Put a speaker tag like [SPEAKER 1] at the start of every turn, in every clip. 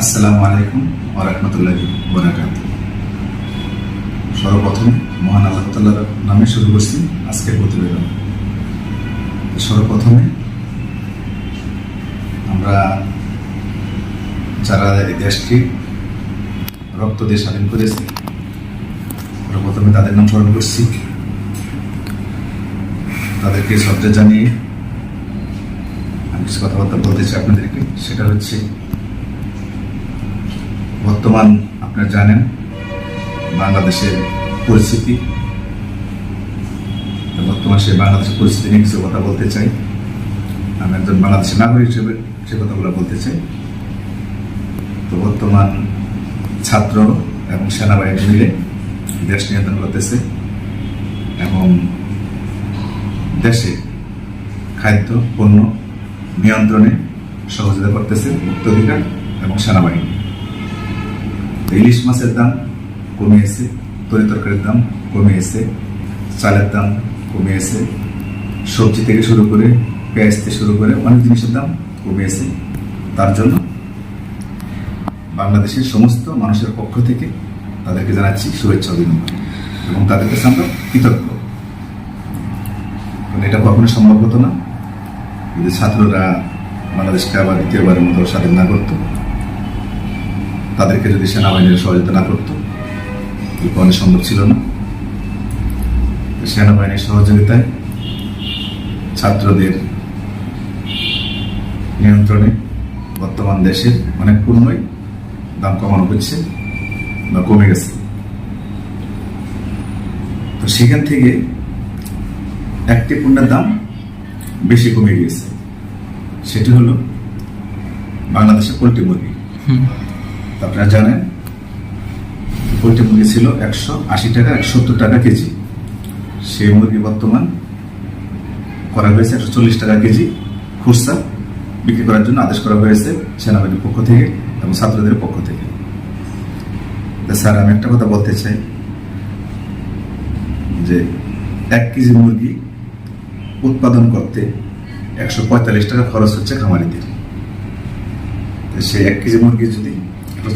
[SPEAKER 1] আসসালামু আলাইকুম ওরহমতুল্লাহ বরাকাত সর্বপ্রথম মহান আল্লাহ তাল্লাহর নামে শুরু করছি আজকের প্রতিবেদন। সর্বপ্রথমে আমরা যারা এই দেশকে রক্ত দিয়ে স্বাধীন করেছি, সর্বপ্রথমে তাদের নাম স্মরণ করছি। তাদেরকে শ্রদ্ধা জানিয়ে আমি কিছু কথাবার্তা বলতে চাই আপনাদেরকে, সেটা হচ্ছে বর্তমান আপনারা জানেন বাংলাদেশের পরিস্থিতি। বর্তমান সেই বাংলাদেশের পরিস্থিতি নিয়ে কিছু কথা বলতে চাই। আমি একজন বাংলাদেশের নাগরিক হিসেবে সে কথাগুলো বলতে চাই। তো বর্তমান ছাত্র এবং সেনাবাহিনী মিলে দেশ নিয়ন্ত্রণ করতেছে এবং দেশে খাদ্য, পণ্য নিয়ন্ত্রণে সহযোগিতা করতেছে মুক্তাধিকার এবং সেনাবাহিনী। ইলিশ মাছের দাম কমিয়েছে তরি তরকারির দাম কমিয়েছে চালের দাম কমিয়েছে সবজি থেকে শুরু করে পেঁয়াজ থেকে শুরু করে অনেক জিনিসের দাম কমিয়েছে তার জন্য বাংলাদেশের সমস্ত মানুষের পক্ষ থেকে তাদেরকে জানাচ্ছি শুভেচ্ছা অভিনন্দন এবং তাদের কাছে আমরা কৃতজ্ঞ। কারণ এটা কখনো সম্ভব হতো না। যদি ছাত্ররা বাংলাদেশকে আবার দ্বিতীয়বারের মতো স্বাধীন না করতো। তাদেরকে যদি সেনাবাহিনীর সহযোগিতা না করতো কখনো সম্ভব ছিল না। সেনাবাহিনীর সহযোগিতায় ছাত্রদের নিয়ন্ত্রণে বর্তমান দেশের অনেক পণ্যই দাম কমানো হচ্ছে বা কমে গেছে। তো সেখান থেকে একটি পণ্যের দাম বেশি কমে গিয়েছে। সেটি হলো বাংলাদেশের পোলট্রি মুরগি। আপনারা জানেন পোলট্রি মুরগি ছিল একশো আশি টাকা, একশো সত্তর টাকা কেজি। সেই মুরগি বর্তমান করা হয়েছে একশো চল্লিশ টাকা কেজি। খুচরা বিক্রি করার জন্য আদেশ করা হয়েছে সেনাবাহিনীর পক্ষ থেকে এবং ছাত্রদের পক্ষ থেকে। স্যার আমি একটা কথা বলতে চাই যে এক কেজি মুরগি উৎপাদন করতে একশো পঁয়তাল্লিশ টাকা খরচ হচ্ছে খামারিদের। সেই এক কেজি মুরগি যদি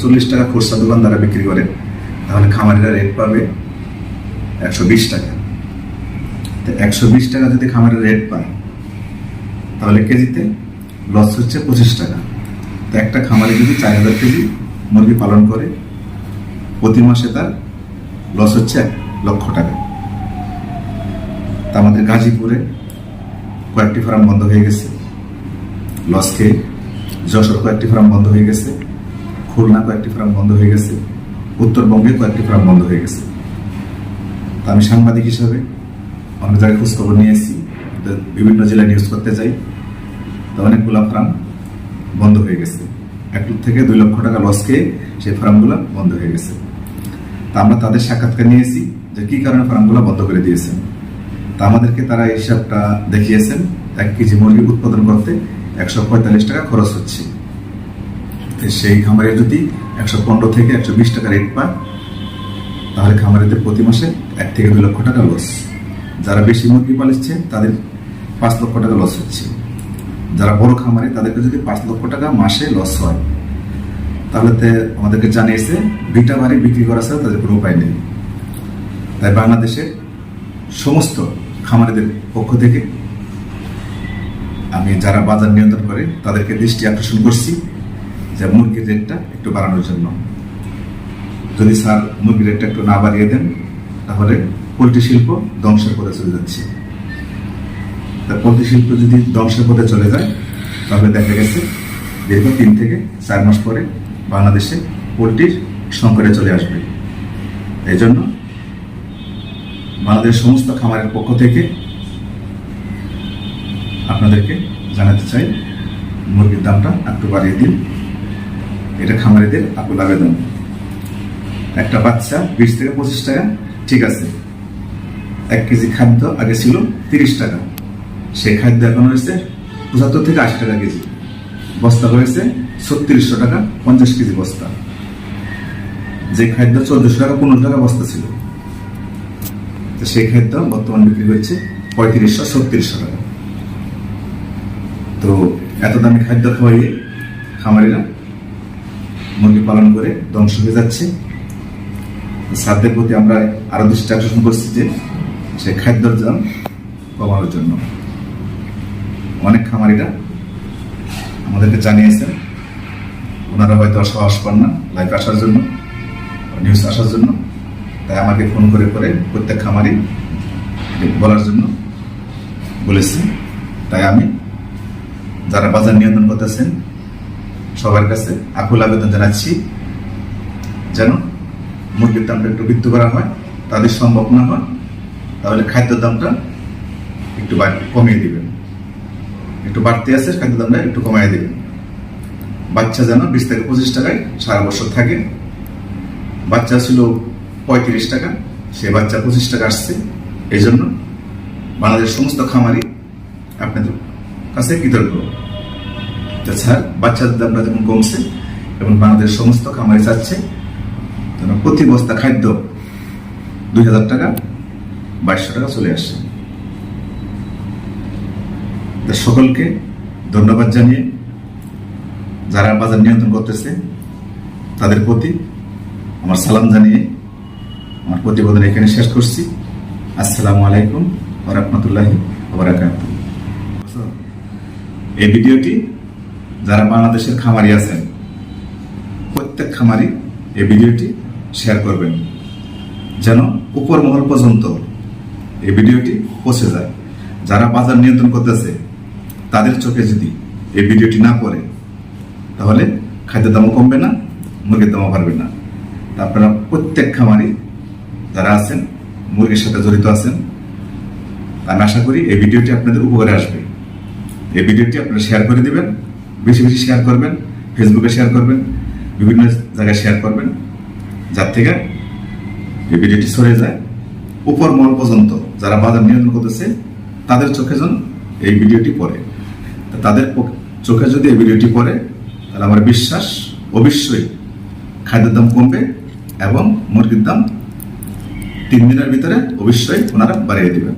[SPEAKER 1] চল্লিশ টাকা খুচরা দোকানদারা বিক্রি করে, তাহলে খামারিরা রেট পাবে একশো বিশ টাকা। তো একশো বিশ টাকা যদি খামারের রেট পায়, তাহলে কেজিতে লস হচ্ছে পঁচিশ টাকা। তো একটা খামারে যদি চার হাজার কেজি মুরগি পালন করে, প্রতি মাসে তার লস হচ্ছে এক লক্ষ টাকা। তা আমাদের গাজীপুরে কয়েকটি ফার্ম বন্ধ হয়ে গেছে। লস খেয়ে যশোর কয়েকটি ফার্ম বন্ধ হয়ে গেছে। খুলনা কয়েকটি ফার্ম বন্ধ হয়ে গেছে, উত্তরবঙ্গে কয়েকটি ফার্ম বন্ধ হয়ে গেছে। তা আমি সাংবাদিক হিসাবে অনেক জায়গায় খোঁজখবর নিয়ে এসেছি বিভিন্ন জেলায় নিউজ করতে যাই তো অনেকগুলো ফার্ম বন্ধ হয়ে গেছে। এক থেকে দুই লক্ষ টাকা লস খেয়ে সেই ফার্মগুলো বন্ধ হয়ে গেছে। তা আমরা তাদের সাক্ষাৎকার নিয়েছি যে কি কারণে ফার্মগুলো বন্ধ করে দিয়েছেন। তা আমাদেরকে তারা হিসাবটা দেখিয়েছেন, এক কেজি মুরগি উৎপাদন করতে একশো পঁয়তাল্লিশ টাকা খরচ হচ্ছে। সেই খামারে যদি একশো পনেরো থেকে একশো বিশ টাকা রেট পায়, তাহলে খামারিদের প্রতি মাসে এক থেকে দুই লক্ষ টাকা লস যারা বেশি মুরগি পালিচ্ছে তাদের পাঁচ লক্ষ টাকা লস হচ্ছে। যারা বড় খামারে, তাদেরকে যদি পাঁচ লক্ষ টাকা মাসে লস হয়, তাহলে আমাদেরকে জানিয়েছে ভিটা বাড়ি বিক্রি করা ছাড়া তাদের কোনো উপায় নেই। তাই বাংলাদেশের সমস্ত খামারিদের পক্ষ থেকে আমি যারা বাজার নিয়ন্ত্রণ করে, তাদেরকে দৃষ্টি আকর্ষণ করছি। যে মুরগির রেটটা একটু বাড়ানোর জন্য। যদি স্যার মুরগির রেটটা একটু না বাড়িয়ে দেন, তাহলে পোলট্রি শিল্প ধ্বংসের পথে চলে যাচ্ছে। তা পোলট্রি শিল্প যদি ধ্বংসের পথে চলে যায়, তাহলে দেখা গেছে দীর্ঘ তিন থেকে চার মাস পরে বাংলাদেশে পোলট্রির সংকটে চলে আসবে। এই জন্য বাংলাদেশ সমস্ত খামারের পক্ষ থেকে আপনাদেরকে জানাতে চাই, মুরগির দামটা একটু বাড়িয়ে দিন। এটা খামারিদের আকুল আবেদন। একটা বাচ্চা বিশ থেকে পঁচিশ টাকা, ঠিক আছে। এক কেজি খাদ্য আগে ছিল তিরিশ টাকা। সেই খাদ্য এখন হয়েছে পঁচাত্তর থেকে আশি টাকা কেজি। বস্তা হয়েছে ছত্রিশশো টাকা, পঞ্চাশ কেজি বস্তা। যে খাদ্য চোদ্দশো টাকা পনেরো টাকা বস্তা ছিল। তো সেই খাদ্য বর্তমান বিক্রি হচ্ছে পঁয়ত্রিশশো, ছত্রিশশো টাকা। তো এত দামি খাদ্য খাওয়াইয়ে খামারিরা মুরগি পালন করে ধ্বংস হয়ে যাচ্ছে। সাধ্যের প্রতি আমরা আরও দৃষ্টি আকর্ষণ করছি যে সে খাদ্যের দাম কমানোর জন্য। অনেক খামারিরা আমাদেরকে জানিয়েছেন ওনারা হয়তো সাহস পান না লাইভ আসার জন্য নিউজ আসার জন্য। তাই আমাকে ফোন করে করে প্রত্যেক খামারি বলার জন্য বলেছে। তাই আমি যারা বাজার নিয়ন্ত্রণ করতেছেন সবার কাছে আকুল আবেদন জানাচ্ছি যেন মুরগির দামটা একটু বৃদ্ধি করা হয়, তাদের সম্ভব না হয়, তাহলে খাদ্যের দামটা একটু কমিয়ে দিবেন। একটু বাড়তি আছে খাদ্য দামটা একটু কমিয়ে দিবেন। বাচ্চা যেন বিশ থেকে পঁচিশ টাকায় সারা বছর থাকে। বাচ্চা ছিল পঁয়ত্রিশ টাকা, সে বাচ্চা পঁচিশ টাকা আসছে। এই জন্য বাংলাদেশের সমস্ত খামারি আপনাদের কাছে কৃতজ্ঞ। স্যার বাচ্চাদের দামটা যেমন কমছে এবং বাংলাদেশের সমস্ত খামারি চাচ্ছে প্রতি বস্তা খাদ্য দুই হাজার টাকা, বাইশশো টাকা চলে আসছে। সকলকে ধন্যবাদ জানিয়ে যারা বাজার নিয়ন্ত্রণ করতেছে, তাদের প্রতি আমার সালাম জানিয়ে আমার প্রতিবেদন এখানে শেষ করছি। আসসালামু আলাইকুম ওরহমতুল্লাহি ওবরাকাতুহ এই ভিডিওটি যারা বাংলাদেশের খামারি আছেন, প্রত্যেক খামারি এই ভিডিওটি শেয়ার করবেন, যেন উপর মহল পর্যন্ত এই ভিডিওটি পৌঁছে যায়। যারা বাজার নিয়ন্ত্রণ করতেছে, তাদের চোখে যদি এই ভিডিওটি না পড়ে, তাহলে খাদ্যের দামও কমবে না, মুরগির দামও বাড়বে না। আপনারা প্রত্যেক খামারি যারা আছেন, মুরগির সাথে জড়িত আছেন, আমি আশা করি এই ভিডিওটি আপনাদের উপকারে আসবে। এই ভিডিওটি আপনারা শেয়ার করে দিবেন বেশি বেশি শেয়ার করবেন ফেসবুকে শেয়ার করবেন, বিভিন্ন জায়গায় শেয়ার করবেন, যার থেকে এই ভিডিওটি সরে যায়। উপর মন পর্যন্ত যারা বাজার নিয়ন্ত্রণ করতেছে, তাদের চোখে যেন এই ভিডিওটি পড়ে। তাদের চোখে যদি এই ভিডিওটি পড়ে, তাহলে আমার বিশ্বাস অবশ্যই খাদ্যের দাম কমবে এবং মুরগির দাম তিন দিনের ভিতরে অবশ্যই ওনারা বাড়িয়ে দিবেন।